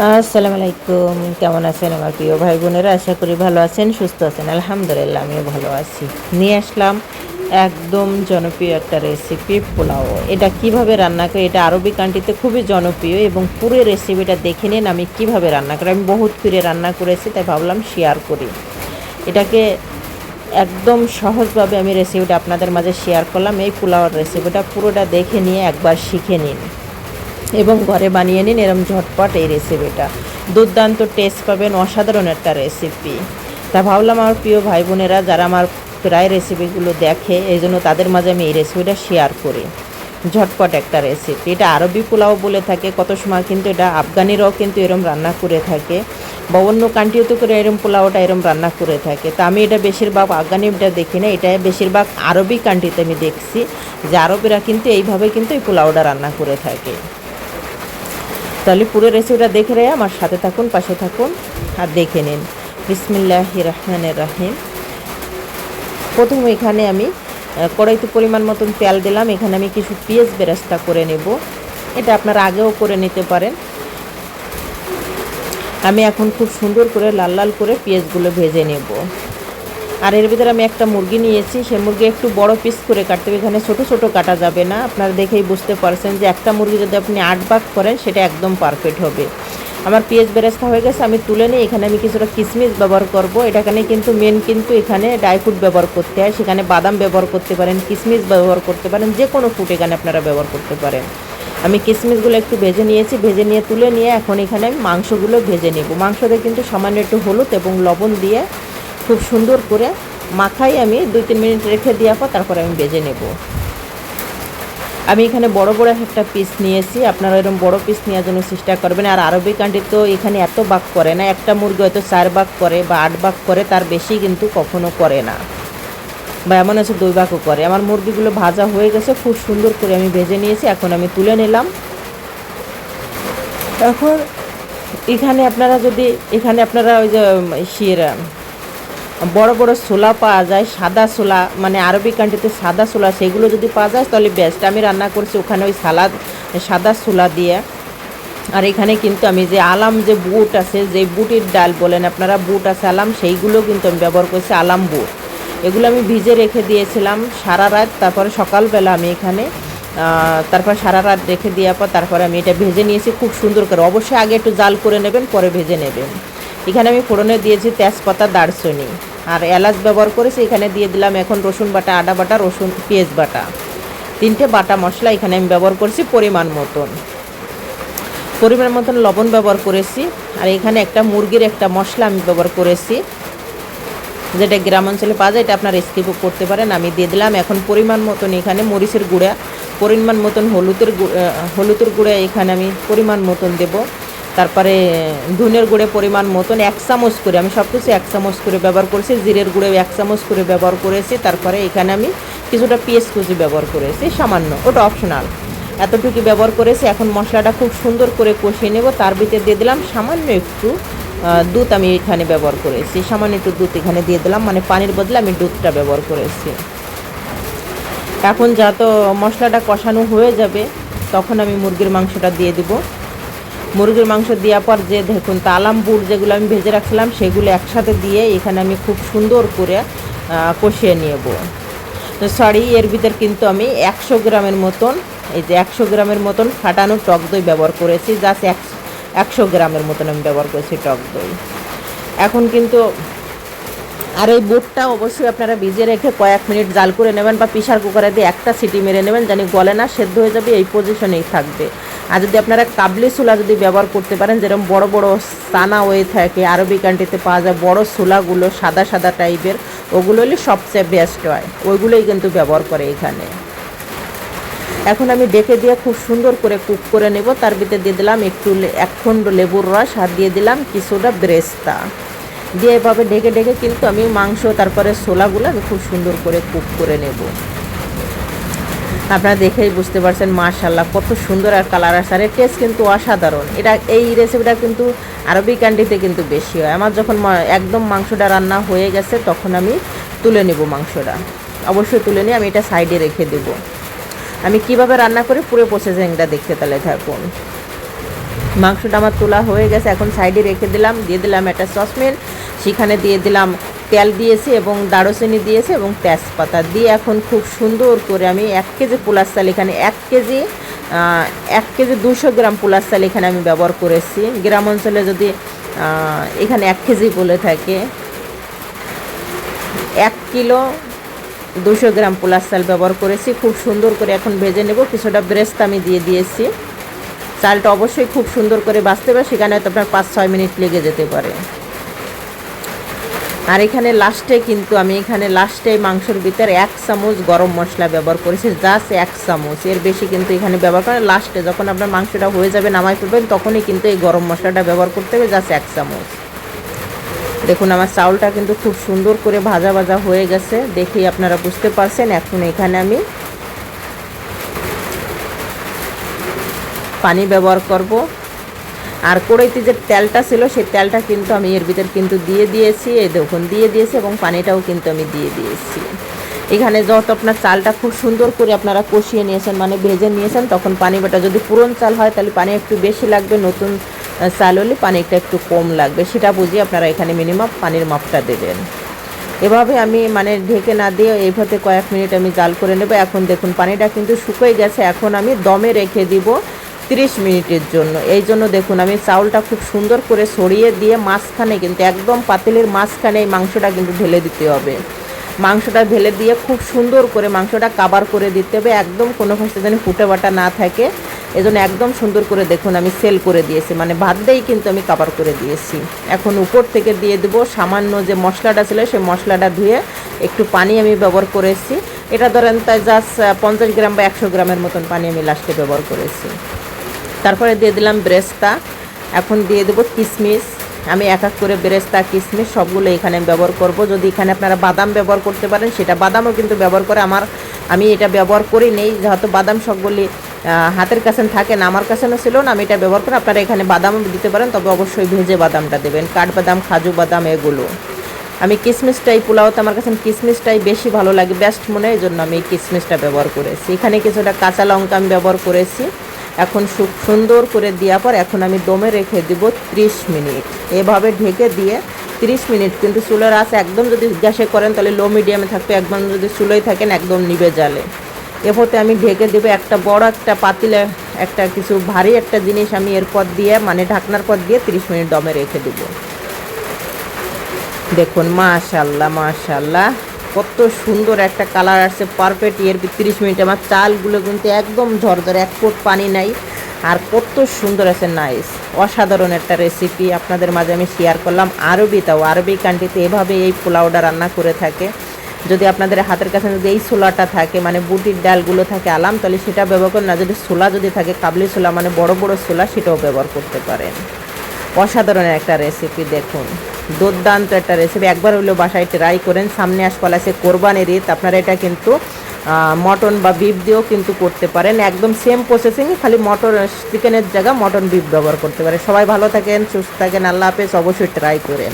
আসসালামু আলাইকুম। কেমন আছেন আমার প্রিয় ভাই বোনেরা আশা করি ভালো আছেন, সুস্থ আছেন। আলহামদুলিল্লাহ, আমিও ভালো আছি। নিয়ে আসলাম একদম জনপ্রিয় একটা রেসিপি পোলাও। এটা কীভাবে রান্না করি? এটা আরবি কান্ট্রিতে খুবই জনপ্রিয় এবং পুরো রেসিপিটা দেখে নিন আমি কীভাবে রান্না করি। আমি বহুত ফিরে রান্না করেছি, তাই ভাবলাম শেয়ার করি। এটাকে একদম সহজভাবে আমি রেসিপিটা আপনাদের মাঝে শেয়ার করলাম। এই পোলাওর রেসিপিটা পুরোটা দেখে নিয়ে একবার শিখে নিন। এবং ঘরে বানিয়ে নিন এরম ঝটপট এই রেসিপিটা দুর্দান্ত টেস্ট পাবেন অসাধারণ একটা রেসিপি তা ভাবলাম আমার প্রিয় ভাই বোনেরা, যারা আমার প্রায় রেসিপিগুলো দেখে, এই জন্য তাদের মাঝে আমি এই রেসিপিটা শেয়ার করি। ঝটপট একটা রেসিপি এটা আরবি পোলাও বলে থাকে, কত সময় কিন্তু এটা আফগানিরাও কিন্তু এরম রান্না করে থাকে, বা অন্য কান্ট্রিও তো করে এরম পোলাওটা এরম রান্না করে থাকে। তা আমি এটা বেশিরভাগ আফগানিটা দেখি না, এটা বেশিরভাগ আরবি কান্ট্রিতে আমি দেখছি, যে আরবেরা কিন্তু এইভাবে কিন্তু এই পোলাওটা রান্না করে থাকে। তাহলে পুরো রেসিপিটা দেখে রে আমার সাথে থাকুন, পাশে থাকুন আর দেখে নিন। বিসমিল্লাহ রহমানের রাহিম। প্রথম এখানে আমি কড়াইতে পরিমাণ মতন তেল দিলাম। এখানে আমি কিছু পেঁয়াজ বেরেস্তা করে নেব। এটা আপনারা আগেও করে নিতে পারেন। আমি এখন খুব সুন্দর করে লাল লাল করে পেঁয়াজগুলো ভেজে নেব। আর এর ভিতরে আমি একটা মুরগি নিয়েছি সেই মুরগি একটু বড় পিস করে কাটতে হবে। এখানে ছোট ছোট কাটা যাবে না, আপনারা দেখেই বুঝতে পারছেন যে একটা মুরগি যদি আপনি আট ভাগ করেন, সেটা একদম পারফেক্ট হবে। আমার পেঁয়াজ বেরেস্তা হয়ে গেছে, আমি তুলে নিই, এখানে আমি কিছুটা কিশমিশ ব্যবহার করব। এটা এখানে কিন্তু মেন কিন্তু এখানে ড্রাই ফ্রুট ব্যবহার করতে হয়, সেখানে বাদাম ব্যবহার করতে পারেন কিশমিশ ব্যবহার করতে পারেন যে কোনো ফুড এখানে আপনারা ব্যবহার করতে পারেন। আমি কিশমিশগুলো একটু ভেজে নিয়েছি, ভেজে নিয়ে তুলে নিয়ে এখন এখানে আমি মাংসগুলো ভেজে নেব। মাংসতে কিন্তু সামান্য একটু হলুদ এবং লবণ দিয়ে খুব সুন্দর করে মাখাই আমি, দুই তিন মিনিট রেখে দেওয়ার পর তারপর আমি ভেজে নেব। আমি এখানে বড় বড় একটা পিস নিয়েছি, আপনারা এরকম বড় পিস নেওয়ার জন্য চেষ্টা করবেন। আর আরবি কান্ট্রি তো এখানে এত বাক করে না, একটা মুরগি হয়তো চার ভাগ করে বা আট ভাগ করে, তার বেশি কিন্তু কখনো করে না। বা এমন আছে দুই ভাগও করে। আমার মুরগিগুলো ভাজা হয়ে গেছে, খুব সুন্দর করে আমি ভেজে নিয়েছি, এখন আমি তুলে নিলাম। এখন এখানে আপনারা যদি, এখানে আপনারা ওই যে শিরা বড় বড় ছোলা পাওয়া যায়, সাদা ছোলা মানে আরবি কান্ট্রিতে সাদা ছোলা, সেগুলো যদি পাওয়া যায় তাহলে বেস্ট আমি রান্না করছি ওখানে ওই সালাদ, সাদা ছোলা দিয়ে। আর এখানে কিন্তু আমি যে আলাম যে বুট আছে, যে বুটের ডাল বলেন আপনারা, বুট আছে, আলাম, সেইগুলো কিন্তু আমি ব্যবহার করছি আলাম বুট। এগুলো আমি ভিজে রেখে দিয়েছিলাম সারা রাত, তারপরে সকালবেলা আমি এখানে তারপর সারা রাত রেখে দেওয়ার পর তারপরে আমি এটা ভেজে নিয়েছি খুব সুন্দর করে। অবশ্যই আগে একটু জাল করে নেবেন, পরে ভেজে নেবেন। এখানে আমি ফোড়নে দিয়েছি তেজপাতা, দারচিনি। আর এলাচ ব্যবহার করেছি, এখানে দিয়ে দিলাম এখন রসুন বাটা, আদা বাটা, রসুন, পেঁয়াজ বাটা। তিনটে বাটা মশলা এখানে আমি ব্যবহার করছি পরিমাণ মতন। পরিমাণ মতন লবণ ব্যবহার করেছি, আর এখানে একটা মুরগির একটা মশলা আমি ব্যবহার করেছি। যেটা গ্রাম অঞ্চলে পাওয়া যায়, এটা আপনার স্কিপও করতে পারেন। আমি দিয়ে দিলাম এখন পরিমাণ মতন এখানে মরিচের গুঁড়া, পরিমাণ মতন হলুদের হলুদের গুঁড়া এখানে আমি পরিমাণ মতন দেব। তারপরে ধনের গুঁড়ে পরিমাণ মতন এক চামচ করে, আমি সব কিছু এক চামচ করে ব্যবহার করেছি, জিরের গুঁড়ে এক চামচ করে ব্যবহার করেছি, তারপরে এখানে আমি কিছুটা পেঁয়াজ কুচি ব্যবহার করেছি, সামান্য, ওটা অপশনাল এতটুকু ব্যবহার করেছি, এখন মশলাটা খুব সুন্দর করে কষিয়ে নেব, তার ভিতরে দিয়ে দিলাম সামান্য একটু দুধ আমি এখানে ব্যবহার করেছি, সামান্য একটু দুধ এখানে দিয়ে দিলাম মানে পানির বদলে আমি দুধটা ব্যবহার করেছি। এখন যা তো মশলাটা কষানো হয়ে যাবে, তখন আমি মুরগির মাংসটা দিয়ে দিব। মুরগির মাংস দেওয়ার পর যে দেখুন তালাম বুট যেগুলো আমি ভেজে রাখছিলাম, সেগুলো একসাথে দিয়ে এখানে আমি খুব সুন্দর করে কষিয়ে নেব। সরি এর ভিতর কিন্তু আমি একশো গ্রামের মতন, এই যে একশো গ্রামের মতন ফাটানো টক দই ব্যবহার করেছি জাস্ট একশো একশো গ্রামের মতন আমি ব্যবহার করেছি টক দই। এখন কিন্তু আর এই বুটটা অবশ্যই আপনারা ভিজে রেখে কয়েক মিনিট জাল করে নেবেন বা প্রেশার কুকারে দিয়ে একটা সিটি মেরে নেবেন, জানি গলে না, সেদ্ধ হয়ে যাবে, এই পজিশনেই থাকবে। আর যদি আপনারা কাবলি চুলা যদি ব্যবহার করতে পারেন, যেরকম বড় বড় সানা হয়ে থাকে, আরবি কান্ট্রিতে পাওয়া যায়, বড় চুলাগুলো সাদা সাদা টাইপের ওগুলো হলে সবচেয়ে বেস্ট হয়। ওইগুলোই কিন্তু ব্যবহার করে এখানে। এখন আমি ডেকে দিয়ে খুব সুন্দর করে কুক করে নেব। তার ভিতরে দিয়ে দিলাম একটু লে- এক খণ্ড লেবুর রস আর দিয়ে দিলাম কিছুটা ব্রেস্তা। দিয়ে এভাবে ডেকে ঢেকে কিন্তু আমি মাংস, তারপরে ছোলাগুলো আমি খুব সুন্দর করে কুক করে নেব। আপনারা দেখেই বুঝতে পারছেন মাশাল্লাহ কত সুন্দর আর কালার আসে আর টেস্ট কিন্তু অসাধারণ। এটা, এই রেসিপিটা কিন্তু আরবি ক্যান্ডিতে কিন্তু বেশি হয়। আমার যখন একদম মাংসটা রান্না হয়ে গেছে, তখন আমি তুলে নেব মাংসটা। অবশ্যই তুলে নিয়ে আমি এটা সাইডে রেখে দেব। আমি কীভাবে রান্না করি, পুরো প্রসেসিংটা দেখতে তাহলে থাকুন। মাংসটা আমার তোলা হয়ে গেছে, এখন সাইডে রেখে দিলাম, দিয়ে দিলাম একটা সসপ্যান সেখানে দিয়ে দিলাম তেল দিয়েছি এবং দারুচিনি দিয়েছি এবং তেজপাতা দিয়ে এখন খুব সুন্দর করে আমি এক কেজি পোলার চাল এখানে এক কেজি এক কেজি দুশো গ্রাম পোলার চাল এখানে আমি ব্যবহার করেছি। গ্রাম অঞ্চলে যদি এখানে এক কেজি বলে থাকে, এক কিলো দুশো গ্রাম পোলার চাল ব্যবহার করেছি। খুব সুন্দর করে এখন ভেজে নেব। কিছুটা ব্রেস্ট আমি দিয়ে দিয়েছি। চালটা অবশ্যই খুব সুন্দর করে বাঁচতে পারে সেখানে হয়তো আপনার পাঁচ ছয় মিনিট লেগে যেতে পারে। আর এখানে লাস্টে কিন্তু আমি এখানে লাস্টে মাংসের ভিতরে এক চামচ গরম মশলা ব্যবহার করেছি জাস্ট এক চামচ। এর বেশি কিন্তু এখানে ব্যবহার করেন লাস্টে যখন আপনার মাংসটা হয়ে যাবে নামাই ফেলবেন, তখনই কিন্তু এই গরম মশলাটা ব্যবহার করতে হবে জাস্ট এক চামচ। দেখুন, আমার চাউলটা কিন্তু খুব সুন্দর করে ভাজা ভাজা হয়ে গেছে, দেখেই আপনারা বুঝতে পারছেন। এখন এখানে আমি পানি ব্যবহার করব। আর কড়াইতে যে তেলটা ছিল, সেই তেলটা কিন্তু আমি এর ভিতর কিন্তু দিয়ে দিয়েছি, এই দেখুন দিয়ে দিয়েছি এবং পানিটাও কিন্তু আমি দিয়ে দিয়েছি। এখানে যত আপনার চালটা খুব সুন্দর করে আপনারা কষিয়ে নিয়েছেন মানে ভেজে নিয়েছেন, তখন পানি বাটা যদি পুরন চাল হয়, তাহলে পানি একটু বেশি লাগবে, নতুন চাল হলে পানিটা একটু কম লাগবে। সেটা বুঝে আপনারা এখানে মিনিমাম পানির মাপটা দেবেন। এভাবে আমি মানে ঢেকে না দিয়ে এইভাবে কয়েক মিনিট আমি জাল করে নেব। এখন দেখুন, পানিটা কিন্তু শুকিয়ে গেছে। এখন আমি দমে রেখে দিব। তিরিশ মিনিটের জন্য। এই জন্য দেখুন, আমি চাউলটা খুব সুন্দর করে ছড়িয়ে দিয়ে মাঝখানে কিন্তু, একদম পাতিলের মাঝখানে এই মাংসটা কিন্তু ঢেলে দিতে হবে। মাংসটা ঢেলে দিয়ে খুব সুন্দর করে মাংসটা কাবার করে দিতে হবে, একদম কোনো ভাষা যেন ফুটে বাটা না থাকে। এজন্য একদম সুন্দর করে দেখুন, আমি সেল করে দিয়েছি মানে ভাত দিয়েই কিন্তু আমি কাবার করে দিয়েছি। এখন উপর থেকে দিয়ে দেবো সামান্য যে মশলাটা ছিল, সেই মশলাটা ধুয়ে একটু পানি আমি ব্যবহার করেছি। এটা ধরেন তাই জাস্ট পঞ্চাশ গ্রাম বা একশো গ্রামের মতন পানি আমি লাস্টে ব্যবহার করেছি। তারপরে দিয়ে দিলাম ব্রেস্তা। এখন দিয়ে দেবো কিশমিশ আমি এক এক করে বেরেস্তা কিশমিশ সবগুলো এখানে ব্যবহার করব। যদি এখানে আপনারা বাদাম ব্যবহার করতে পারেন, সেটা বাদামও কিন্তু ব্যবহার করে আমার, আমি এটা ব্যবহার করি নেই। যেহেতু বাদাম সবগুলি হাতের কাছে থাকে না, আমার কাছে ছিল না, আমি এটা ব্যবহার করে আপনারা এখানে বাদামও দিতে পারেন। তবে অবশ্যই ভেজে বাদামটা দেবেন, কাঠবাদাম, খাজু বাদাম, এগুলো। আমি কিশমিশটাই পোলাওতে আমার কাছে কিশমিশটাই বেশি ভালো লাগে বেস্ট মনে হয় এই জন্য আমি এই কিশমিশটা ব্যবহার করেছি। এখানে কিছুটা কাঁচা লঙ্কা আমি ব্যবহার করেছি। এখন সুন্দর করে দেওয়ার পর এখন আমি দমে রেখে দিব ত্রিশ মিনিট। এভাবে ঢেকে দিয়ে ত্রিশ মিনিট, কিন্তু চুলের আঁচ একদম যদি গ্যাসে করেন তাহলে লো মিডিয়ামে থাকবে, একদম যদি চুলোয় থাকেন একদম নিবে জালে। এরপরতে আমি ঢেকে দেবো একটা বড় একটা পাতিলে একটা কিছু ভারী একটা জিনিস আমি এরপর দিয়ে মানে ঢাকনার পর দিয়ে ত্রিশ মিনিট দমে রেখে দেবো। দেখুন, মাশাল্লাহ মাশাল্লাহ। কত সুন্দর একটা কালার আসছে পারফেক্ট এর তিরিশ মিনিট। আমার চালগুলো কিন্তু একদম ঝরঝরে, এক ফুট পানি নাই। আর কত সুন্দর আছে নাইস অসাধারণ একটা রেসিপি আপনাদের মাঝে আমি শেয়ার করলাম আরবি তাও। আরবি কান্ট্রিতে এভাবে এই পোলাওটা রান্না করে থাকে। যদি আপনাদের হাতের কাছে যদি এই ছোলাটা থাকে মানে বুটির ডালগুলো থাকে আলাম, তাহলে সেটা ব্যবহার করেন না। যদি ছোলা যদি থাকে, কাবলি ছোলা মানে বড় বড় ছোলা, সেটাও ব্যবহার করতে পারেন। অসাধারণ একটা রেসিপি দেখুন। দুর্দান্ত একটা রেসিপি একবার হলেও বাসায় ট্রাই করেন, সামনে আসপাল আছে কোরবানির ঈদ, আপনারা এটা কিন্তু মটন বা বিফ দিয়েও কিন্তু করতে পারেন। একদম সেম প্রসেসিংই খালি মটন চিকেনের জায়গা মটন বিফ ব্যবহার করতে পারেন। সবাই ভালো থাকেন, সুস্থ থাকেন, আল্লাহ হাফেজ, অবশ্যই ট্রাই করেন।